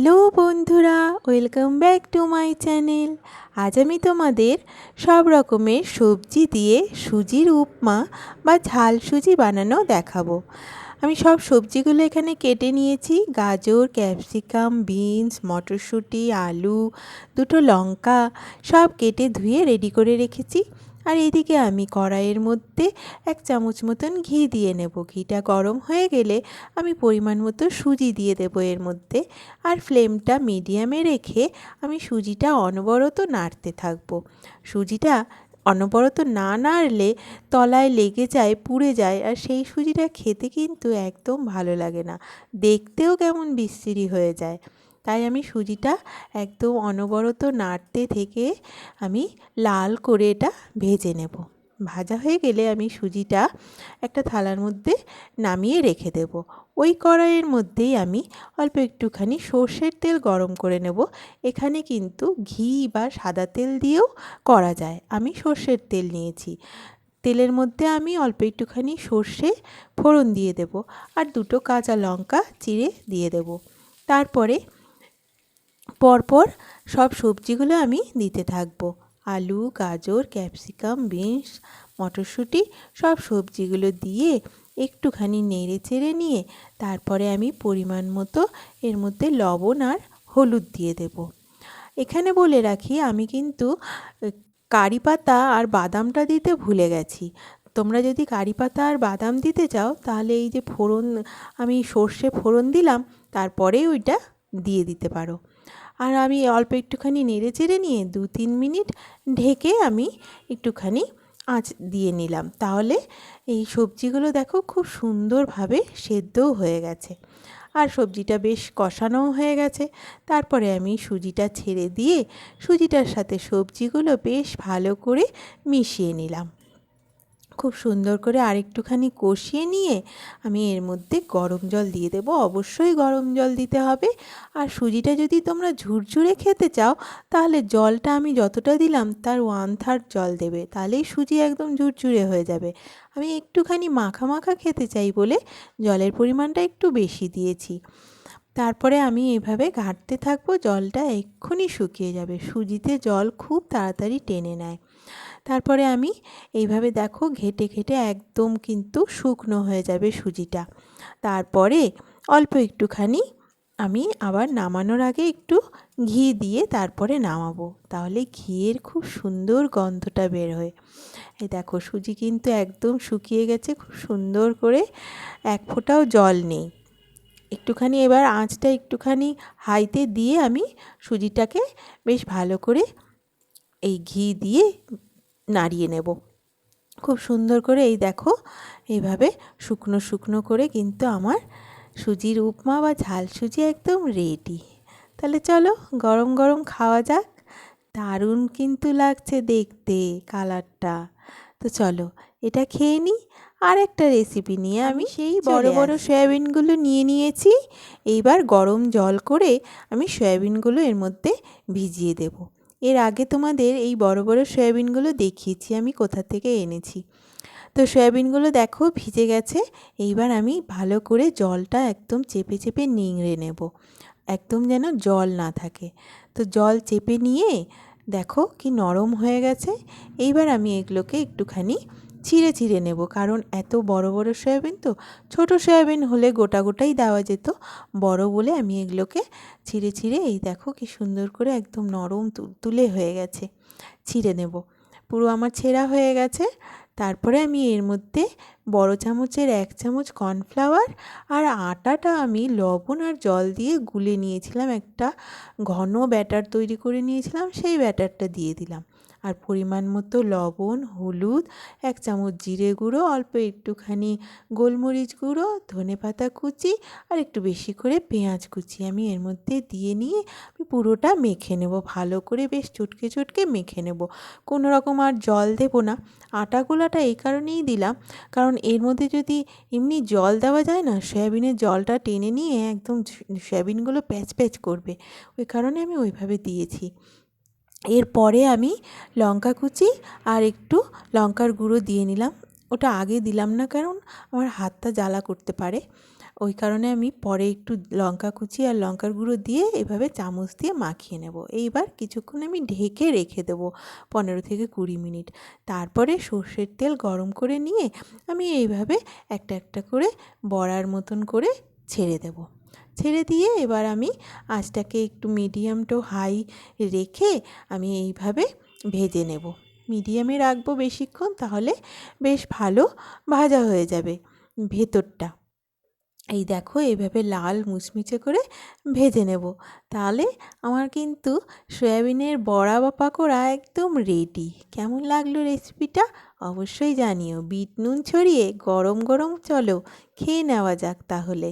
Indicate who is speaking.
Speaker 1: Hello বন্ধুরা, welcome back to my channel. আজ আমি তোমাদের সব রকমের সবজি দিয়ে সুজির উপমা বা ঝাল সুজি বানানো দেখাবো। আমি সব সবজিগুলো এখানে কেটে নিয়েছি। গাজর, ক্যাপসিকাম, বিনস, মটরশুঁটি, আলু, দুটো লঙ্কা সব কেটে ধুয়ে রেডি করে রেখেছি। আর এদিকে আমি কড়াইয়ের মধ্যে এক চামচ মতন ঘি দিয়ে নেব। ঘিটা গরম হয়ে গেলে আমি পরিমাণ মতো সুজি দিয়ে দেবো এর মধ্যে। আর ফ্লেমটা মিডিয়ামে রেখে আমি সুজিটা অনবরত নাড়তে থাকব। সুজিটা অনবরত না নাড়লে তলায় লেগে যায়, পুড়ে যায় আর সেই সুজিটা খেতে কিন্তু একদম ভালো লাগে না। দেখতেও কেমন বিশ্রী হয়ে যায়। তাই আমি সুজিটা একদম অনবরত নাড়তে থেকে আমি লাল করে এটা ভেজে নেব। ভাজা হয়ে গেলে আমি সুজিটা একটা থালার মধ্যে নামিয়ে রেখে দেব। ওই কড়াইয়ের মধ্যেই আমি অল্প একটুখানি সর্ষের তেল গরম করে নেব। এখানে কিন্তু ঘি বা সাদা তেল দিয়েও করা যায়। আমি সর্ষের তেল নিয়েছি। তেলের মধ্যে আমি অল্প একটুখানি সর্ষে ফোড়ন দিয়ে দেব। আর দুটো কাঁচা লঙ্কা চিড়ে দিয়ে দেব। তারপরে পরপর সব সবজিগুলো আমি দিতে থাকব। আলু, গাজর, ক্যাপসিকাম, বিনস, মটরশুঁটি সব সবজিগুলো দিয়ে একটুখানি নেড়ে চেড়ে নিয়ে তারপরে আমি পরিমাণ মতো এর মধ্যে লবণ আর হলুদ দিয়ে দেব। এখানে বলে রাখি, আমি কিন্তু কারি পাতা আর বাদামটা দিতে ভুলে গেছি। তোমরা যদি কারি পাতা আর বাদাম দিতে চাও, তাহলে এই যে ফোড়ন, আমি সর্ষে ফোড়ন দিলাম, তারপরে ওইটা দিয়ে দিতে পারো। আর আমি অল্প একটুখানি নেড়ে চেড়ে নিয়ে দু তিন মিনিট ঢেকে আমি একটুখানি আঁচ দিয়ে নিলাম। তাহলে এই সবজিগুলো দেখো খুব সুন্দরভাবে সেদ্ধও হয়ে গেছে। আর সবজিটা বেশ কষানোও হয়ে গেছে। তারপরে আমি সুজিটা ছেড়ে দিয়ে সুজিটার সাথে সবজিগুলো বেশ ভালো করে মিশিয়ে নিলাম। খুব সুন্দর করে আরেকটুখানি কষিয়ে নিয়ে আমি এর মধ্যে গরম জল দিয়ে দেব। অবশ্যই গরম জল দিতে হবে। আর সুজিটা যদি তোমরা ঝুরঝুরে খেতে চাও, তাহলে জলটা আমি যতটা দিলাম তার ওয়ান থার্ড জল দেবে। তাহলেই সুজি একদম ঝুরঝুরে হয়ে যাবে। আমি একটুখানি মাখা মাখা খেতে চাই বলে জলের পরিমাণটা একটু বেশি দিয়েছি। তারপরে আমি এভাবে ঘাঁটতে থাকব, জলটা এক্ষুনি শুকিয়ে যাবে। সুজিতে জল খুব তাড়াতাড়ি টেনে নেয়। তারপরে আমি এইভাবে দেখো ঘেটে ঘেটে একদম কিন্তু শুকনো হয়ে যাবে সুজিটা। তারপরে অল্প একটুখানি আমি আবার নামানোর আগে একটু ঘি দিয়ে তারপরে নামাবো। তাহলে ঘিয়ের খুব সুন্দর গন্ধটা বের হয়। এই দেখো সুজি কিন্তু একদম শুকিয়ে গেছে, খুব সুন্দর করে এক ফোঁটাও জল নেই। একটুখানি এবার আঁচটা একটুখানি হাইতে দিয়ে আমি সুজিটাকে বেশ ভালো করে এই ঘি দিয়ে নাড়িয়ে নেব। খুব সুন্দর করে এই দেখো এইভাবে শুকনো শুকনো করে কিন্তু আমার সুজির উপমা বা ঝাল সুজি একদম রেডি তাহলে চলো গরম গরম খাওয়া যাক। দারুণ কিন্তু লাগছে দেখতে কালারটা তো চলো এটা খেয়ে নিই আর একটা রেসিপি নিয়ে আমি সেই বড় বড় সয়াবিনগুলো নিয়ে নিয়েছি। এইবার গরম জল করে আমি সয়াবিনগুলো এর মধ্যে ভিজিয়ে দেবো। এর আগে তোমাদের এই বড় বড় সয়াবিনগুলো দেখিয়েছি আমি কোথা থেকে এনেছি। তো সয়াবিনগুলো দেখো ভিজে গেছে এইবার আমি ভালো করে জলটা একদম চেপে চেপে নিংড়ে নেব। একদম যেন জল না থাকে। তো জল চেপে নিয়ে দেখো কি নরম হয়ে গেছে। এইবার আমি এগুলোকে একটুখানি ছিঁড়ে ছিঁড়ে নেব। কারণ এত বড় বড় সয়াবিন তো, ছোট সয়াবিন হলে গোটা গোটাই দেওয়া যেত। বড় বলে আমি এগুলোকে ছিঁড়ে ছিঁড়ে, এই দেখো কি সুন্দর করে একদম নরম তুলে হয়ে গেছে, ছিঁড়ে নেব। পুরো আমার ছেঁড়া হয়ে গেছে। তারপরে আমি এর মধ্যে বড় চামচের এক চামচ কর্নফ্লাওয়ার আর আটাটা আমি লবণ আর জল দিয়ে গুলে নিয়েছিলাম। একটা ঘন ব্যাটার তৈরি করে নিয়েছিলাম, সেই ব্যাটারটা দিয়ে দিলাম। আর পরিমাণ মতো লবণ, হলুদ, এক চামচ জিরে গুঁড়ো, অল্প একটুখানি গোলমরিচ গুঁড়ো, ধনে পাতা কুচি আর একটু বেশি করে পেঁয়াজ কুচি আমি এর মধ্যে দিয়ে নিয়ে আমি পুরোটা মেখে নেব। ভালো করে বেশ চটকে চটকে মেখে নেব। কোনো রকম আর জল দেব না। আটা গোলাটা এই কারণেই দিলাম। কারণ এর মধ্যে যদি এমনি জল দেওয়া যায় না, সয়াবিনের জলটা টেনে নিয়ে একদম সয়াবিনগুলো প্যাচ প্যাচ করবে। ওই কারণে আমি ওইভাবে দিয়েছি। এরপরে আমি লঙ্কা কুচি আর একটু লঙ্কার গুঁড়ো দিয়ে নিলাম। ওটা আগে দিলাম না কারণ আমার হাতটা জ্বালা করতে পারে। ওই কারণে আমি পরে একটু লঙ্কা কুচি আর লঙ্কার গুঁড়ো দিয়ে এভাবে চামচ দিয়ে মাখিয়ে নেব। এইবার কিছুক্ষণ আমি ঢেকে রেখে দেবো পনেরো থেকে কুড়ি মিনিট। তারপরে সর্ষের তেল গরম করে নিয়ে আমি এইভাবে একটা একটা করে বড়ার মতন করে ছেড়ে দেব। ছেড়ে দিয়ে এবার আমি আঁচটাকে একটু মিডিয়াম টু হাই রেখে আমি এইভাবে ভেজে নেব। মিডিয়ামে রাখব বেশিক্ষণ তাহলে বেশ ভালো ভাজা হয়ে যাবে ভেতরটা। এই দেখো এইভাবে লাল মুচমিচে করে ভেজে নেব। তাহলে আমার কিন্তু সয়াবিনের বড়া বা পাকোড়া একদম রেডি কেমন লাগল রেসিপিটা অবশ্যই জানিও। বিট নুন ছড়িয়ে গরম গরম চলো, খেয়ে নেওয়া যাক তাহলে।